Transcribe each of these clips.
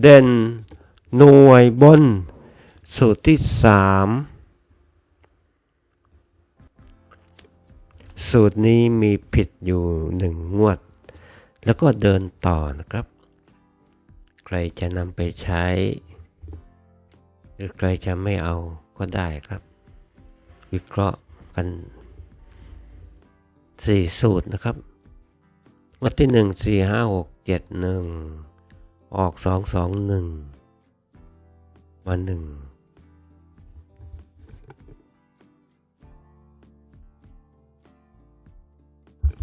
เด่น หน่วยบน สูตรที่สามสูตรนี้มีผิดอยู่หนึ่งงวด แล้วก็เดินต่อนะครับ ใครจะนำไปใช้ หรือใครจะไม่เอาก็ได้ครับ วิเคราะห์กันสี่สูตรนะครับ วัดที่หนึ่งสี่ห้าหกเจ็ดหนึ่ง ออกสองสองหนึ่งมาหนึ่งง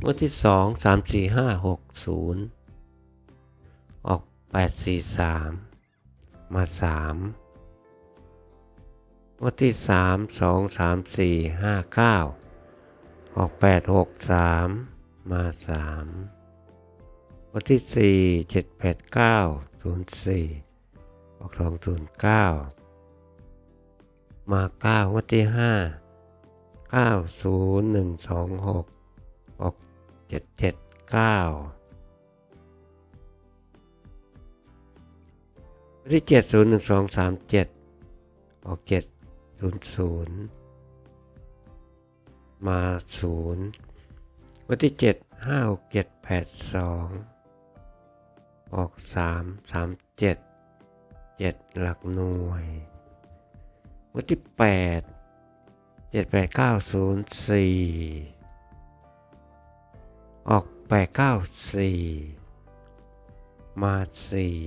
วันที่สองสามสี่ห้าหกศูนย์ออกแปดสี่สามมาสามงวันที่สามสองสามสี่ห้าเก้าออกแปดหกสามมาสาม วันที่สี่เจ็ดแปดเก้าศูนย์สี่ออกสองศูนย์เก้ามาเก้าวันที่ห้าเก้าศูนย์หนึ่งสองหกออกเจ็ดเจ็ดเก้าวันที่เจ็ดศูนย์หนึ่งสองสามเจ็ดออกเจ็ดศูนย์ศูนย์มาศูนย์วันที่เจ็ดห้าหกเจ็ดแปดสอง ออกสามสามเจ็ดเจ็ดหลักหน่วยวันที่แปดเจ็ดแปดเก้าศูนย์สี่ออกแปดเก้าสี่มาสี่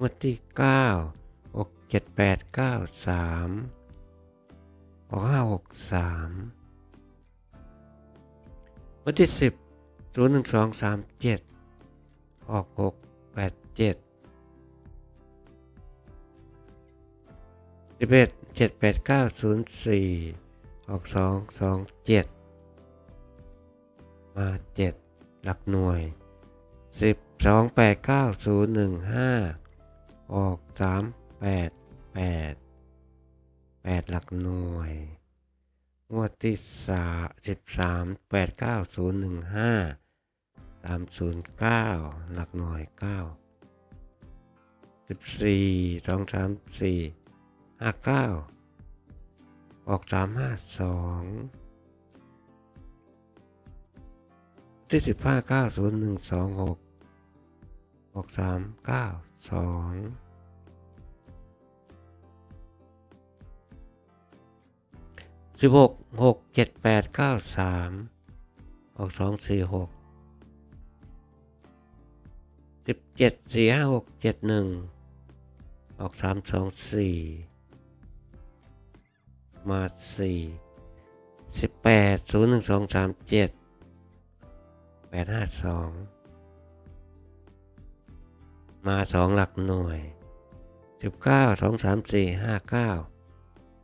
วันที่เก้าออกเจ็ดแปดเก้าสามออกห้าหกสามวันที่สิบศูนย์หนึ่งสองสามเจ็ด ออกหกแปดเจ็ดสิบเอ็ดเจ็ดแปดเก้าศูนย์สี่ออกสองสองเจ็ดมาเจ็ดหลักหน่วยสิบสองแปดเก้าศูนย์หนึ่งห้าออกสามแปดแปดแปดหลักหน่วยงวดที่สาสิบสามแปดเก้าศูนย์หนึ่งห้า สามศูนย์เก้าหลักหน่วยเก้าสิบสี่สองสามสี่ห้าเก้าออกสามห้าสองที่สิบห้าเก้าศูนย์หนึ่งสองหกออกสามเก้าสองสิบหกหกเจ็ดแปดเก้าสามออกสองสี่หก สิบเจ็ดสี่ห้าหกเจ็ดหนึ่งออกสามสองสี่มาสี่สิบแปดศูนย์หนึ่งสองสามเจ็ดแปดห้าสองมาสองหลักหน่วยสิบเก้าสองสามสี่ห้าเก้า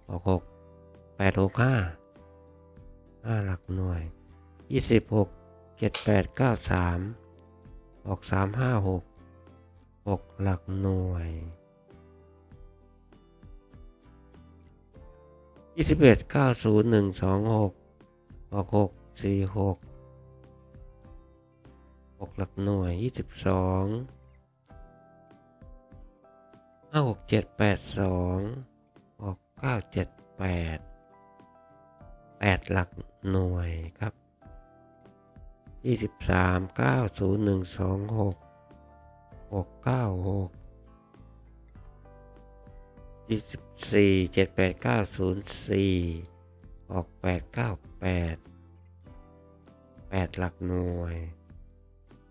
ออกหกแปดหกห้าห้าหลักหน่วยยี่สิบหกเจ็ดแปดเก้าสาม ออกสามห้าหกหกหลักหน่วยยี่สิบเอ็ดเก้าศูนย์หนึ่งสองหกออกหกสี่หกหกหลักหน่วยยี่สิบสองห้าหกเจ็ดแปดสองออกเก้าเจ็ดแปดแปดหลักหน่วยครับ ยี่สิบสามเก้าศูนย์หนึ่งสองหกหกเก้าหกยี่สิบสี่เจ็ดแปดเก้าศูนย์สี่ออกแปดเก้าแปดแปดหลักหน่วย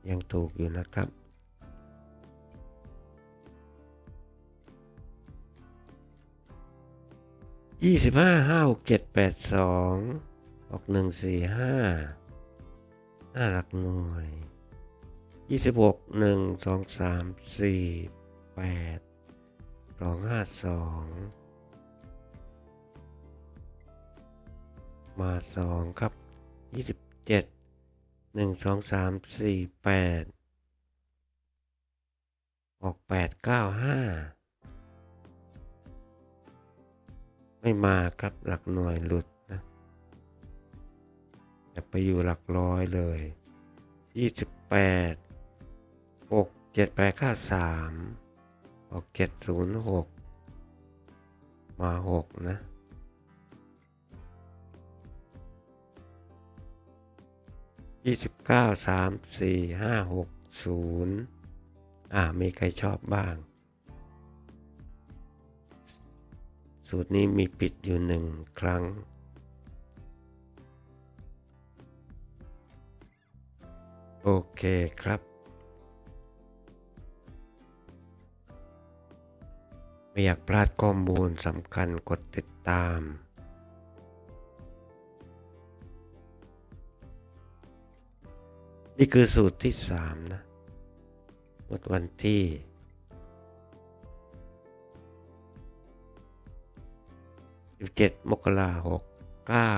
ยังถูกอยู่นะครับยี่สิบห้าห้าหกเจ็ดแปดสองออกหนึ่งสี่ห้า ห้าหลักหน่วยยี่สิบหกหนึ่งสองสามสี่แปดสองห้าสองมาสองครับยี่สิบเจ็ดหนึ่งสองสามสี่แปดอกแปดเก้าห้าไม่มาครับหลักหน่วยหลุด ไปอยู่หลักร้อยเลยยี่สิบแปดหกเจ็ดแปดห้าสามออกเจ็ดศูนย์หกมาหกนะยี่สิบเก้าสามสี่ห้าหกศูนย์อ่ามีใครชอบบ้าง สูตรนี้มีปิดอยู่หนึ่งครั้ง โอเคครับ ไม่อยากพลาดข้อมูลสำคัญกดติดตาม นี่คือสูตรที่สามนะหมดวันที่17มกราหกเก้า